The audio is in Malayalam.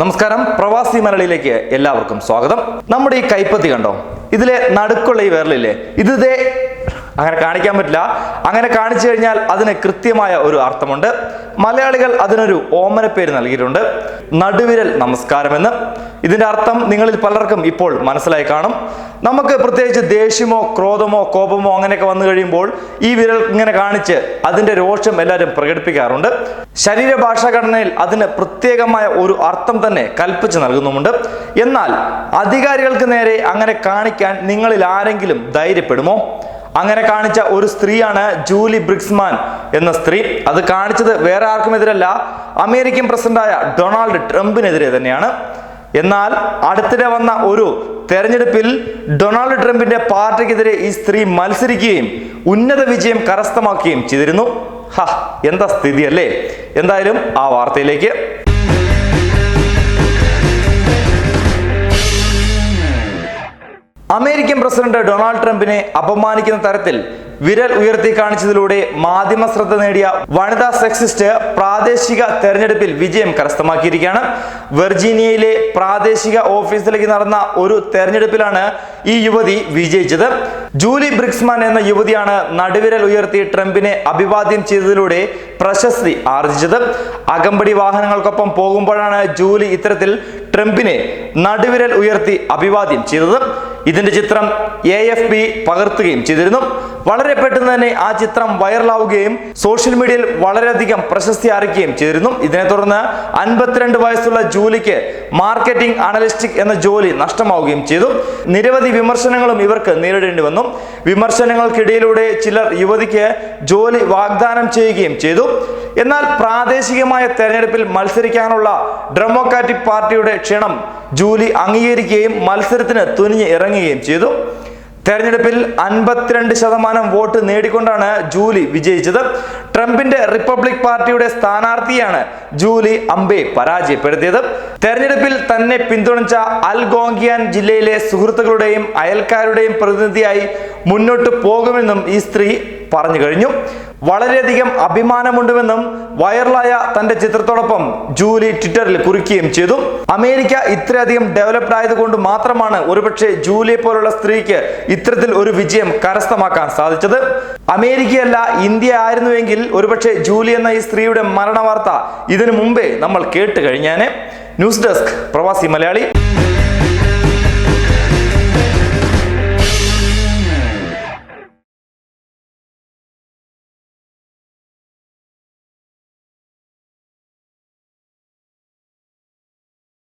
നമസ്കാരം. പ്രവാസി മലയാളിയിലേക്ക് എല്ലാവർക്കും സ്വാഗതം. നമ്മുടെ ഈ കൈപ്പത്തി കണ്ടോ? ഇതിലെ നടുക്കുള്ള ഈ വിരലില്ലേ? ഇത് അങ്ങനെ കാണിക്കാൻ പറ്റില്ല. അങ്ങനെ കാണിച്ചു കഴിഞ്ഞാൽ അതിന് കൃത്യമായ ഒരു അർത്ഥമുണ്ട്. മലയാളികൾ അതിനൊരു ഓമന പേര് നൽകിയിട്ടുണ്ട്. നടുവിരൽ നമസ്കാരമെന്ന്. ഇതിന്റെ അർത്ഥം നിങ്ങളിൽ പലർക്കും ഇപ്പോൾ മനസ്സിലായി കാണും. നമുക്ക് പ്രത്യേകിച്ച് ദേഷ്യമോ ക്രോധമോ കോപമോ അങ്ങനെയൊക്കെ വന്നു കഴിയുമ്പോൾ ഈ വിരൽ ഇങ്ങനെ കാണിച്ച് അതിന്റെ രോഷം എല്ലാവരും പ്രകടിപ്പിക്കാറുണ്ട്. ശരീരഭാഷാഘടനയിൽ അതിന് പ്രത്യേകമായ ഒരു അർത്ഥം തന്നെ കൽപ്പിച്ച് നൽകുന്നുമുണ്ട്. എന്നാൽ അധികാരികൾക്ക് നേരെ അങ്ങനെ കാണിക്കാൻ നിങ്ങളിൽ ആരെങ്കിലും ധൈര്യപ്പെടുമോ? അങ്ങനെ കാണിച്ച ഒരു സ്ത്രീയാണ് ജൂലി ബ്രിക്സ്മാൻ എന്ന സ്ത്രീ. അത് കാണിച്ചത് വേറെ ആർക്കും എതിരല്ല. അമേരിക്കൻ പ്രസിഡന്റായ ഡൊണാൾഡ് ട്രംപിനെതിരെ തന്നെയാണ്. എന്നാൽ അടുത്തിടെ വന്ന ഒരു തെരഞ്ഞെടുപ്പിൽ ഡൊണാൾഡ് ട്രംപിന്റെ പാർട്ടിക്കെതിരെ ഈ സ്ത്രീ മത്സരിക്കുകയും ഉന്നത വിജയം കരസ്ഥമാക്കുകയും ചെയ്തിരുന്നു. ഹ എന്താ സ്ഥിതി അല്ലേ എന്തായാലും ആ വാർത്തയിലേക്ക് അമേരിക്കൻ പ്രസിഡന്റ് ഡൊണാൾഡ് ട്രംപിനെ അപമാനിക്കുന്ന തരത്തിൽ വിരൽ ഉയർത്തി കാണിച്ചതിലൂടെ മാധ്യമ ശ്രദ്ധ നേടിയ വനിതാ സെക്സിസ്റ്റ് പ്രാദേശിക തെരഞ്ഞെടുപ്പിൽ വിജയം കരസ്ഥമാക്കിയിരിക്കുകയാണ്. വെർജീനിയയിലെ പ്രാദേശിക ഓഫീസിലേക്ക് നടന്ന ഒരു തെരഞ്ഞെടുപ്പിലാണ് ഈ യുവതി വിജയിച്ചത്. ജൂലി ബ്രിക്സ്മാൻ എന്ന യുവതിയാണ് നടുവിരൽ ഉയർത്തി ട്രംപിനെ അഭിവാദ്യം ചെയ്തതിലൂടെ പ്രശസ്തി ആർജിച്ചത്. അകമ്പടി വാഹനങ്ങൾക്കൊപ്പം പോകുമ്പോഴാണ് ജൂലി ഇത്തരത്തിൽ ട്രംപിനെ നടുവിരൽ ഉയർത്തി അഭിവാദ്യം ചെയ്തത്. ഇതിന്റെ ചിത്രം എ എഫ് ബി പകർത്തുകയും ചെയ്തിരുന്നു. വളരെ പെട്ടെന്ന് തന്നെ ആ ചിത്രം വൈറലാവുകയും സോഷ്യൽ മീഡിയയിൽ വളരെയധികം പ്രശസ്തി ആർക്കുകയും ചെയ്തിരുന്നു. ഇതിനെ തുടർന്ന് അൻപത്തിരണ്ട് വയസ്സുള്ള ജൂലിക്ക് മാർക്കറ്റിംഗ് അനലിസ്റ്റിക് എന്ന ജോലി നഷ്ടമാവുകയും ചെയ്തു. നിരവധി വിമർശനങ്ങളും ഇവർക്ക് നേരിടേണ്ടി വന്നു. വിമർശനങ്ങൾക്കിടയിലൂടെ ചിലർ യുവതിക്ക് ജോലി വാഗ്ദാനം ചെയ്യുകയും ചെയ്തു. എന്നാൽ പ്രാദേശികമായ തെരഞ്ഞെടുപ്പിൽ മത്സരിക്കാനുള്ള ഡെമോക്രാറ്റിക് പാർട്ടിയുടെ ക്ഷണം ജൂലി അംഗീകരിക്കുകയും മത്സരത്തിന് തുനിഞ്ഞ് ഇറങ്ങുകയും ചെയ്തു. തെരഞ്ഞെടുപ്പിൽ അൻപത്തിരണ്ട് ശതമാനം വോട്ട് നേടിക്കൊണ്ടാണ് ജൂലി വിജയിച്ചത്. ട്രംപിന്റെ റിപ്പബ്ലിക് പാർട്ടിയുടെ സ്ഥാനാർത്ഥിയാണ് ജൂലി അംബെ പരാജയപ്പെടുത്തിയത്. തെരഞ്ഞെടുപ്പിൽ തന്നെ പിന്തുണച്ച അൽ ഗോങ്കിയാൻ ജില്ലയിലെ സുഹൃത്തുക്കളുടെയും അയൽക്കാരുടെയും പ്രതിനിധിയായി മുന്നോട്ട് പോകുമെന്നും ഈ സ്ത്രീ പറഞ്ഞു കഴിഞ്ഞു. വളരെയധികം അഭിമാനമുണ്ടുവെന്നും വൈറലായ തന്റെ ചിത്രത്തോടൊപ്പം ജൂലി ട്വിറ്ററിൽ കുറിക്കുകയും ചെയ്തു. അമേരിക്ക ഇത്രയധികം ഡെവലപ്ഡ് ആയതുകൊണ്ട് മാത്രമാണ് ഒരുപക്ഷെ ജൂലിയെ പോലുള്ള സ്ത്രീക്ക് ഇത്തരത്തിൽ ഒരു വിജയം കരസ്ഥമാക്കാൻ സാധിച്ചത്. അമേരിക്കയല്ല ഇന്ത്യ ആയിരുന്നുവെങ്കിൽ ഒരുപക്ഷെ ജൂലി എന്ന ഈ സ്ത്രീയുടെ മരണ വാർത്ത ഇതിനു മുമ്പേ നമ്മൾ കേട്ട് കഴിഞ്ഞാൽ ന്യൂസ് ഡെസ്ക് പ്രവാസി മലയാളി.